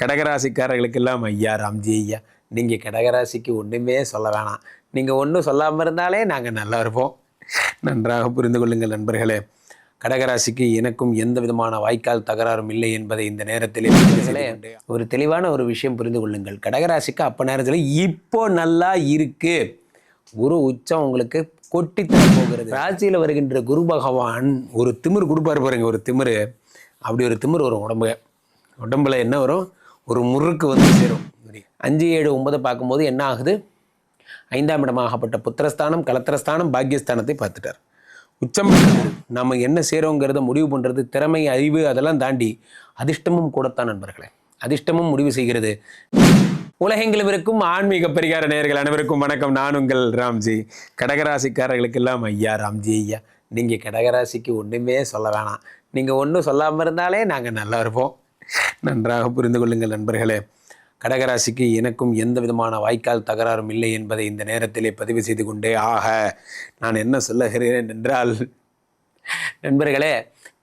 கடகராசிக்காரர்களுக்கெல்லாம் ஐயா ராம்ஜி ஐயா நீங்கள் கடகராசிக்கு ஒன்றுமே சொல்ல வேணாம். நீங்கள் ஒன்றும் சொல்லாமல் இருந்தாலே நாங்கள் நல்லா இருப்போம். நன்றாக புரிந்து கொள்ளுங்கள் நண்பர்களே. கடகராசிக்கு எனக்கும் எந்த விதமான வாய்க்கால் தகராறும் இல்லை என்பதை இந்த நேரத்தில் ஒரு தெளிவான ஒரு விஷயம் புரிந்து கொள்ளுங்கள். கடகராசிக்கு அப்போ நேரத்தில் இப்போ நல்லா இருக்கு. குரு உச்சம் உங்களுக்கு கொட்டித்தர போகிறது. ராசியில் வருகின்ற குரு பகவான் ஒரு திமிர் கொடுப்பார் பாருங்க ஒரு திமிரு. அப்படி ஒரு திமிர் வரும் உடம்பு உடம்புல என்ன வரும்? ஒரு முறுக்கு வந்து சேரும். அஞ்சு ஏழு ஒன்பதை பார்க்கும்போது என்ன ஆகுது? ஐந்தாம் இடமாகப்பட்ட புத்திரஸ்தானம் கலத்திரஸ்தானம் பாக்கியஸ்தானத்தை பார்த்துட்டார். உச்சம் நம்ம என்ன செய்கிறோங்கிறத முடிவு பண்ணுறது திறமை அறிவு அதெல்லாம் தாண்டி அதிர்ஷ்டமும் கூடத்தான் நண்பர்களே. அதிர்ஷ்டமும் முடிவு செய்கிறது. உலகெங்கிலும் இருக்கும் ஆன்மீக பரிகார நேயர்கள் அனைவருக்கும் வணக்கம். நான் உங்கள் ராம்ஜி. கடகராசிக்காரர்களுக்கெல்லாம் ஐயா ராம்ஜி ஐயா. நீங்கள் கடகராசிக்கு ஒன்றுமே சொல்ல வேணாம். நீங்கள் ஒன்றும் சொல்லாமல் இருந்தாலே நாங்கள் நல்லா இருப்போம். நன்றாக புரிந்து கொள்ளுங்கள் நண்பர்களே. கடகராசிக்கு எனக்கும் எந்த விதமான வாய்க்கால் தகராறும் இல்லை என்பதை இந்த நேரத்திலே பதிவு செய்து கொண்டே ஆக நான் என்ன சொல்லுகிறேன் என்றால் நண்பர்களே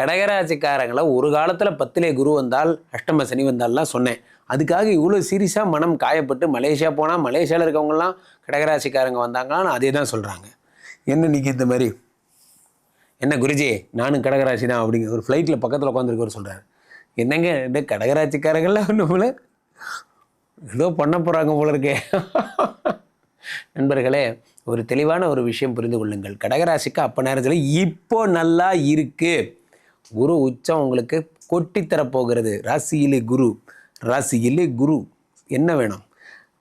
கடகராசிக்காரங்களை ஒரு காலத்தில் பத்திலே குரு வந்தால் அஷ்டம சனி வந்தால்லாம் சொன்னேன். அதுக்காக இவ்வளோ சீரியஸாக மனம் காயப்பட்டு மலேசியா போனால் மலேசியாவில் இருக்கவங்கலாம் கடகராசிக்காரங்க வந்தாங்களான்னு அதே தான் சொல்கிறாங்க என்ன நீங்க இந்த மாதிரி? என்ன குருஜி நானும் கடகராசி தான் அப்படிங்கிற ஒரு ஃப்ளைட்டில் பக்கத்தில் உட்காந்துருக்கவர் சொல்கிறார் என்னங்க இந்த கடகராசிக்காரங்களாம் நம்மள ஏதோ பண்ண போகிறாங்க போல இருக்கே. நண்பர்களே ஒரு தெளிவான ஒரு விஷயம் புரிந்து கொள்ளுங்கள். கடகராசிக்கு அப்போ நேரத்தில் இப்போ நல்லா இருக்கு. குரு உச்சம் உங்களுக்கு கொட்டித்தரப்போகிறது ராசியிலே குரு. ராசியிலே குரு. என்ன வேணும்?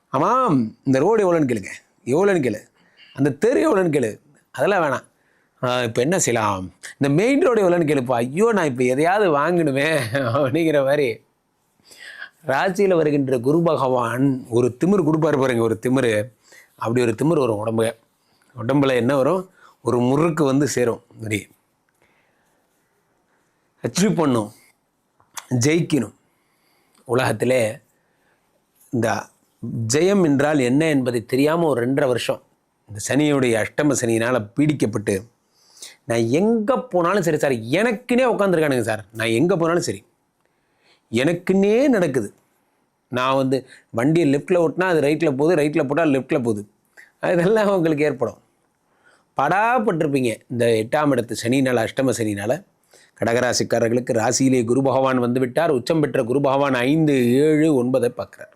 ஆமாம் இந்த ரோடு எவ்வளோன்னு கேளுங்க. எவ்வளோன்னு கேளு. அந்த தெரு எவ்வளோன்னு கேளு. அதெல்லாம் வேணாம். இப்போ என்ன செய்யலாம் இந்த மெயின் ரோடு எவ்வளோன்னு கேளுப்பா. ஐயோ நான் இப்போ எதையாவது வாங்கணுமே அப்படிங்கிற மாதிரி. ராசியில் வருகின்ற குரு பகவான் ஒரு திமிர் கொடுப்பார் பாருங்க ஒரு திமிரு. அப்படி ஒரு திமிர் வரும் உடம்பு உடம்புல என்ன வரும்? ஒரு முறுக்கு வந்து சேரும். இப்படி அச்சீவ் பண்ணும். ஜெயிக்கணும். உலகத்திலே இந்த ஜெயம் என்றால் என்ன என்பதை தெரியாமல் ஒரு ரெண்டரை வருஷம். இந்த சனியுடைய அஷ்டம சனியினால் பீடிக்கப்பட்டு நான் எங்கே போனாலும் சரி சார் எனக்குன்னே உட்காந்துருக்கானுங்க சார். நான் எங்கே போனாலும் சரி. எனக்குன்னே நடக்குது. நான் வந்து வண்டியை லெஃப்ட்டில் ஓட்டினா அது ரைட்டில் போகுது ரைட்டில் போட்டால் லெஃப்ட்டில் போகுது. அதெல்லாம் உங்களுக்கு ஏற்படும். படாப்பட்டிருப்பீங்க இந்த எட்டாம் இடத்து சனினால் அஷ்டம சனினால் கடகராசிக்காரர்களுக்கு ராசியிலே குரு பகவான் வந்து விட்டார். உச்சம் பெற்ற குரு பகவான் ஐந்து ஏழு ஒன்பதை பார்க்குறார்.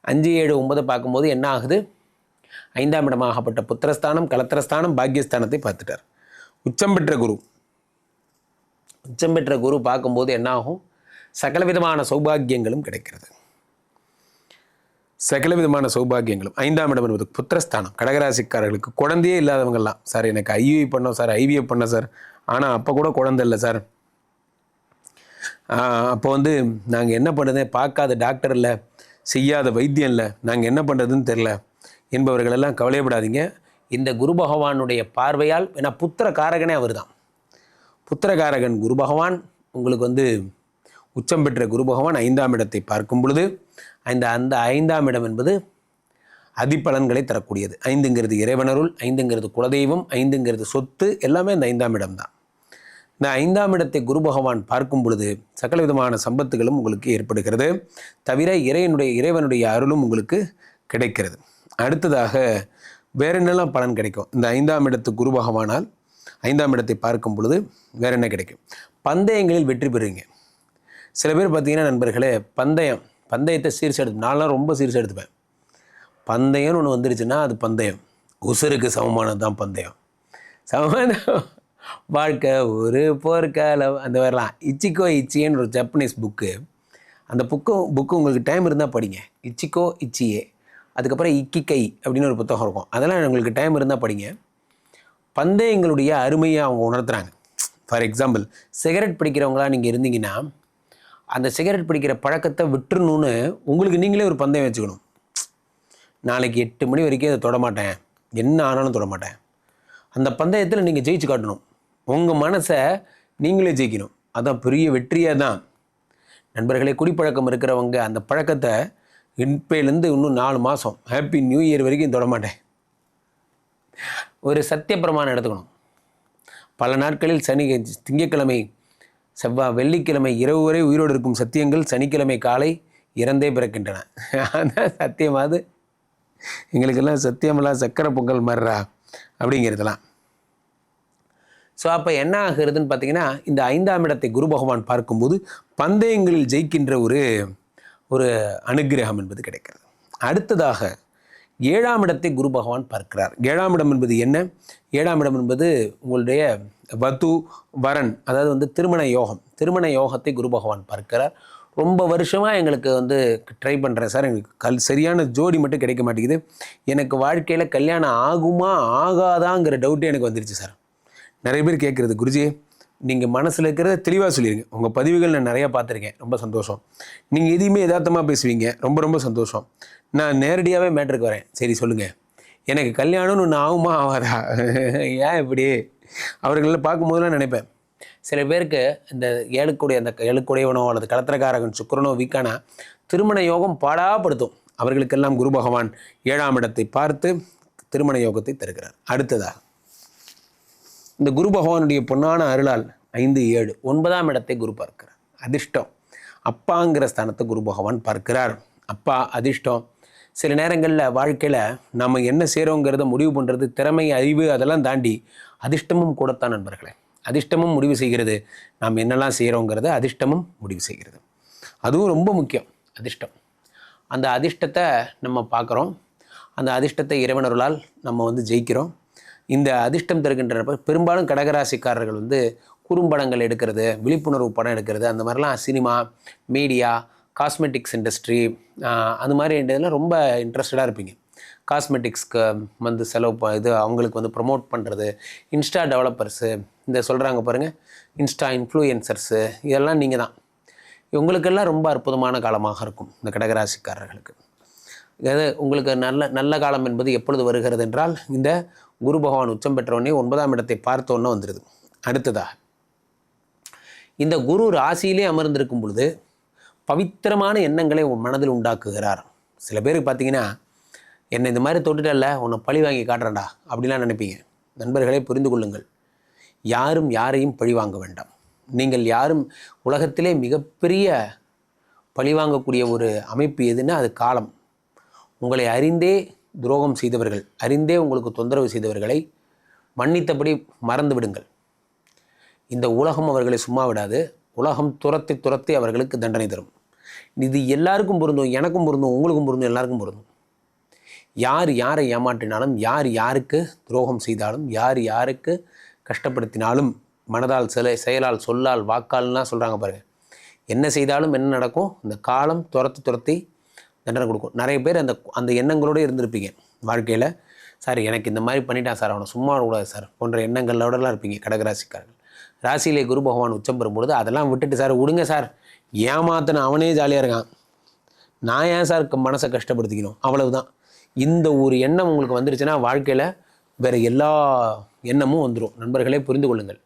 அஞ்சு ஏழு ஒன்பதை பார்க்கும்போது என்ன ஆகுது? ஐந்தாம் இடமாகப்பட்ட புத்திரஸ்தானம் கலத்திரஸ்தானம் பாக்கியஸ்தானத்தை பார்த்துட்டார். உச்சம் பெற்ற குரு. உச்சம் பெற்ற குரு பார்க்கும்போது என்னாகும்? சகலவிதமான சகல விதமான சௌபாகியங்களும் கிடைக்கிறது. சகல விதமான சௌபாகியங்களும். ஐந்தாம் இடம் என்பது புத்திரஸ்தானம். கடகராசிக்காரர்களுக்கு குழந்தையே இல்லாதவங்கெல்லாம் சார் எனக்கு ஐவி பண்ணோம் சார் ஐவிஎஃப் பண்ணோம் சார். ஆனால் அப்போ கூட குழந்தை இல்லை சார். அப்போ வந்து நாங்கள் என்ன பண்ணுறது? பார்க்காத டாக்டர் இல்லை செய்யாத வைத்தியம் இல்லை. நாங்கள் என்ன பண்ணுறதுன்னு தெரில. என்பவர்களெல்லாம் கவலையப்படாதீங்க. இந்த குரு பகவானுடைய பார்வையால் ஏன்னா புத்திர காரகனே அவர் தான் புத்திரகாரகன் குரு பகவான் உங்களுக்கு வந்து உச்சம் பெற்ற குரு பகவான் ஐந்தாம் இடத்தை பார்க்கும் பொழுது அந்த அந்த ஐந்தாம் இடம் என்பது அதிபலன்களை தரக்கூடியது. ஐந்துங்கிறது இறைவனருள் ஐந்துங்கிறது குலதெய்வம் ஐந்துங்கிறது சொத்து எல்லாமே அந்த ஐந்தாம் இடம் தான் இந்த ஐந்தாம் இடத்தை குரு பகவான் பார்க்கும் பொழுது சகல விதமான சம்பத்துகளும் உங்களுக்கு ஏற்படுகிறது. தவிர இறைவனுடைய இறைவனுடைய அருளும் உங்களுக்கு கிடைக்கிறது. அடுத்ததாக வேற என்னெல்லாம் பலன் கிடைக்கும்? இந்த ஐந்தாம் இடத்து குரு பகவானால் ஐந்தாம் இடத்தை பார்க்கும் பொழுது வேற என்ன கிடைக்கும்? பந்தயங்களில் வெற்றி பெறுவீங்க. சில பேர் பார்த்தீங்கன்னா நண்பர்களே பந்தயம் பந்தயத்தை சீர்ஸ் எடுத்து நான்லாம் ரொம்ப சீர்ஸ் எடுத்துப்பேன். பந்தயம்னு ஒன்று வந்துருச்சுன்னா அது பந்தயம். உசுருக்கு சமமானது தான் பந்தயம். சமமான வாழ்க்கை. ஒரு போர்க்காலம் அந்த மாதிரிலாம். இச்சிக்கோ இச்சியேன்னு ஒரு ஜப்பனீஸ் புக்கு அந்த புக்கு புக்கு உங்களுக்கு டைம் இருந்தால் படிங்க. இச்சிக்கோ இச்சியே. அதுக்கப்புறம் இக்கிக்கை அப்படின்னு ஒரு புத்தகம் இருக்கும். அதெல்லாம் உங்களுக்கு டைம் இருந்தால் படிங்க. பந்தயங்களுடைய அருமையை அவங்க உணர்த்துறாங்க. ஃபார் எக்ஸாம்பிள் சிகரெட் பிடிக்கிறவங்களாக நீங்கள் இருந்தீங்கன்னா அந்த சிகரெட் பிடிக்கிற பழக்கத்தை விட்டுறணும்னு உங்களுக்கு நீங்களே ஒரு பந்தயம் வச்சுக்கணும். நாளைக்கு எட்டு மணி வரைக்கும் அதை தொட மாட்டேன். என்ன ஆனாலும் தொட மாட்டேன். அந்த பந்தயத்தில் நீங்கள் ஜெயிச்சு காட்டணும். உங்கள் மனசை நீங்களே ஜெயிக்கணும். அதான் பெரிய வெற்றியாக தான். நண்பர்களே குடிப்பழக்கம் இருக்கிறவங்க அந்த பழக்கத்தை இப்போலேருந்து இன்னும் நாலு மாதம் ஹாப்பி நியூ இயர் வரைக்கும் தொட மாட்டேன் ஒரு சத்திய பிரமாணம் எடுத்துக்கணும். பல நாட்களில் சனி திங்கட்கிழமை செவ்வாய் வெள்ளிக்கிழமை இரவு வரை உயிரோடு இருக்கும் சத்தியங்கள் சனிக்கிழமை காலை இறந்தே பிறக்கின்றன. அதான் சத்தியமாவது எங்களுக்கெல்லாம் சத்தியமெல்லாம் சக்கரை பொங்கல் மாதிரிரா அப்படிங்கிறதுலாம். ஸோ அப்போ என்ன ஆகுறதுன்னு பார்த்தீங்கன்னா இந்த ஐந்தாம் இடத்தை குரு பகவான் பார்க்கும்போது பந்தயங்களில் ஜெயிக்கின்ற ஒரு ஒரு அனுக்கிரகம் என்பது கிடைக்கிறது. அடுத்ததாக ஏழாம் இடத்தை குரு பகவான் பார்க்கிறார். ஏழாம் இடம் என்பது என்ன? ஏழாம் இடம் என்பது உங்களுடைய வது வரன் அதாவது வந்து திருமண யோகம். திருமண யோகத்தை குரு பகவான் பார்க்கிறார். ரொம்ப வருஷமாக எங்களுக்கு வந்து ட்ரை பண்ணுறேன் சார். எங்களுக்கு கல் சரியான ஜோடி மட்டும் கிடைக்க மாட்டேங்குது. எனக்கு வாழ்க்கையில் கல்யாணம் ஆகுமா ஆகாதாங்கிற டவுட்டே எனக்கு வந்துருச்சு சார். நிறைய பேர் கேட்குறது குருஜி நீங்கள் மனசில் இருக்கிறத தெளிவாக சொல்லிடுங்க உங்கள் பதிவுகள் நான் நிறையா பார்த்துருக்கேன். ரொம்ப சந்தோஷம். நீங்கள் எதையுமே யதார்த்தமாக பேசுவீங்க. ரொம்ப ரொம்ப சந்தோஷம். நான் நேரடியாகவே மேட்ருக்கு வரேன். சரி சொல்லுங்கள் எனக்கு கல்யாணம்னு ஒன்று ஆகுமா ஆகாதா? ஏன் இப்படி? அவர்களெல்லாம் பார்க்கும்போதெல்லாம் நினைப்பேன். சில பேருக்கு இந்த ஏழுக்குடைய அந்த ஏழுக்குடையவனோ அல்லது களத்திரக்காரகன் சுக்கிரனோ வீக்கானா திருமண யோகம் பாடாப்படுத்தும். அவர்களுக்கெல்லாம் குரு பகவான் ஏழாம் இடத்தை பார்த்து திருமண யோகத்தை தருகிறார். அடுத்ததாக இந்த குரு பகவானுடைய பொன்னான அருளால் ஐந்து ஏழு ஒன்பதாம் இடத்தை குரு பார்க்கிறார். அதிர்ஷ்டம். அப்பாங்கிற ஸ்தானத்தை குரு பகவான் பார்க்கிறார். அப்பா அதிர்ஷ்டம். சில நேரங்களில் வாழ்க்கையில் நம்ம என்ன செய்கிறோங்கிறத முடிவு பண்ணுறது திறமை அறிவு அதெல்லாம் தாண்டி அதிர்ஷ்டமும் கூடத்தான் நண்பர்களே. அதிர்ஷ்டமும் முடிவு செய்கிறது. நாம் என்னெல்லாம் செய்கிறோங்கிறத அதிர்ஷ்டமும் முடிவு செய்கிறது. அதுவும் ரொம்ப முக்கியம். அதிர்ஷ்டம். அந்த அதிர்ஷ்டத்தை நம்ம பார்க்குறோம். அந்த அதிர்ஷ்டத்தை இறைவனர்களால் நம்ம வந்து ஜெயிக்கிறோம். இந்த அதிர்ஷ்டம் தருகின்றப்ப பெரும்பாலும் கடகராசிக்காரர்கள் வந்து குறும்படங்கள் எடுக்கிறது விழிப்புணர்வு படம் எடுக்கிறது அந்த மாதிரிலாம் சினிமா மீடியா காஸ்மெட்டிக்ஸ் இண்டஸ்ட்ரி அந்த மாதிரி இதெல்லாம் ரொம்ப இன்ட்ரெஸ்டடாக இருப்பீங்க. காஸ்மெட்டிக்ஸ்க்கு வந்து செலவு ப இது அவங்களுக்கு வந்து ப்ரமோட் பண்ணுறது இன்ஸ்டா டெவலப்பர்ஸு இந்த சொல்கிறாங்க பாருங்கள் இன்ஸ்டா இன்ஃப்ளூயன்சர்ஸு இதெல்லாம் நீங்கள் தான். உங்களுக்கெல்லாம் ரொம்ப அற்புதமான காலமாக இருக்கும் இந்த கடகராசிக்காரர்களுக்கு. அதாவது உங்களுக்கு நல்ல நல்ல காலம் என்பது எப்பொழுது வருகிறது என்றால் இந்த குரு பகவான் உச்சம் பெற்றவொடனே ஒன்பதாம் இடத்தை பார்த்தோன்னே வந்துடுது அடுத்ததாக இந்த குரு ராசியிலே அமர்ந்திருக்கும் பொழுது பவித்திரமான எண்ணங்களை உன் மனதில் உண்டாக்குகிறார். சில பேருக்கு பார்த்தீங்கன்னா என்னை இந்த மாதிரி தொட்டுட்டல்ல உன்னை பழி வாங்கி காட்டுறேன்டா அப்படிலாம் நினைப்பீங்க. நண்பர்களே புரிந்து கொள்ளுங்கள். யாரும் யாரையும் பழி வாங்க வேண்டாம். நீங்கள் யாரும் உலகத்திலே மிகப்பெரிய பழி வாங்கக்கூடிய ஒரு அமைப்பு எதுன்னா அது காலம். உங்களை அறிந்தே துரோகம் செய்தவர்கள் அறிந்தே உங்களுக்கு தொந்தரவு செய்தவர்களை மன்னித்தபடி மறந்து விடுங்கள். இந்த உலகம் அவர்களை சும்மா விடாது. உலகம் துரத்தி துரத்தி அவர்களுக்கு தண்டனை தரும். இது எல்லாருக்கும் பொருந்தும் எனக்கும் பொருந்தும் உங்களுக்கும் பொருந்தும் எல்லாருக்கும் பொருந்தும். யார் யாரை ஏமாற்றினாலும் யார் யாருக்கு துரோகம் செய்தாலும் யார் யாருக்கு கஷ்டப்படுத்தினாலும் மனதால் சில செயலால் சொல்லால் வாக்கால்லாம் சொல்கிறாங்க பாருங்கள் என்ன செய்தாலும் என்ன நடக்கும்? இந்த காலம் துரத்தி துரத்தி தண்டனை கொடுக்கும். நிறைய பேர் அந்த அந்த எண்ணங்களோடு இருந்திருப்பீங்க. வாழ்க்கையில் சார் எனக்கு இந்த மாதிரி பண்ணிட்டான் சார். அவனை சும்மா விடக்கூடாது சார். போன்ற எண்ணங்களோடலாம் இருப்பீங்க கடகராசிக்காரர்கள். ராசியிலே குரு பகவான் உச்சம் பெறும்பொழுது அதெல்லாம் விட்டுட்டு சார் விடுங்க சார். ஏமாத்தின அவனே ஜாலியாக இருக்கான். நான் ஏன் சார் மனசை கஷ்டப்படுத்திக்கணும்? அவ்வளவுதான். இந்த ஒரு எண்ணம் உங்களுக்கு வந்துருச்சுன்னா வாழ்க்கையில் வேறு எல்லா எண்ணமும் வந்துடும் நண்பர்களே புரிந்து கொள்ளுங்கள்.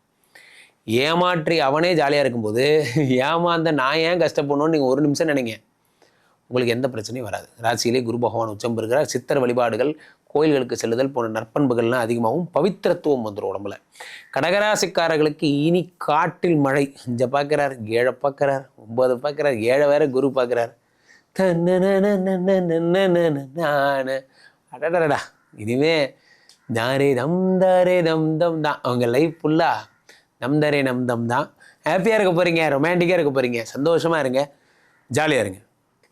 ஏமாற்றி அவனே ஜாலியாக இருக்கும்போது ஏமாந்த நான் ஏன் கஷ்டப்படணும்னு நீங்கள் ஒரு நிமிஷம் நினைங்க. உங்களுக்கு எந்த பிரச்சனையும் வராது. ராசியிலே குரு பகவான் உச்சம் பெறுகிறார். சித்தர் வழிபாடுகள் கோயில்களுக்கு செல்லுதல் போன்ற நற்பண்புகள்லாம் அதிகமாகவும் பவித்திரத்துவம் வந்துடும் உடம்புல. கடகராசிக்காரர்களுக்கு இனி காட்டில் மழை. அஞ்சை பார்க்குறார் ஏழை பார்க்குறார் ஒன்பது பார்க்குறார் ஏழை வேற குரு பார்க்குறார் நானு அடடடா இனிமே தாரே தம் தாரே தம் தம் தான் அவங்க லைஃப் ஃபுல்லாக நம் தாரே நம் தம் தான் ஹாப்பியாக இருக்க போகிறீங்க ரொமான்டிக்காக இருக்க போகிறீங்க சந்தோஷமாக இருங்க ஜாலியாக இருங்க